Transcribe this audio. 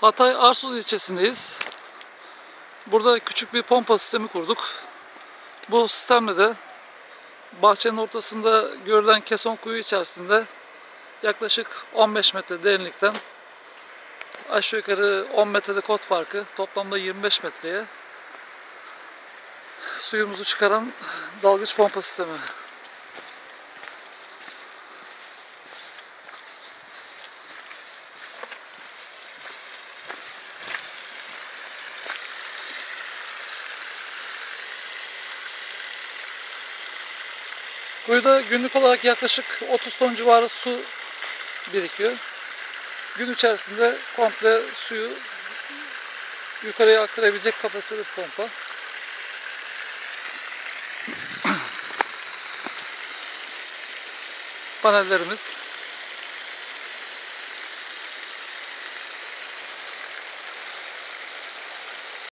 Hatay Arsuz ilçesindeyiz. Burada küçük bir pompa sistemi kurduk. Bu sistemle de bahçenin ortasında görülen keson kuyu içerisinde yaklaşık 15 metre derinlikten aşağı yukarı 10 metrede kot farkı toplamda 25 metreye suyumuzu çıkaran dalgıç pompa sistemi. Kuyuda günlük olarak yaklaşık 30 ton civarı su birikiyor. Gün içerisinde komple suyu yukarıya aktarabilecek kapasiteli bir pompa. Panellerimiz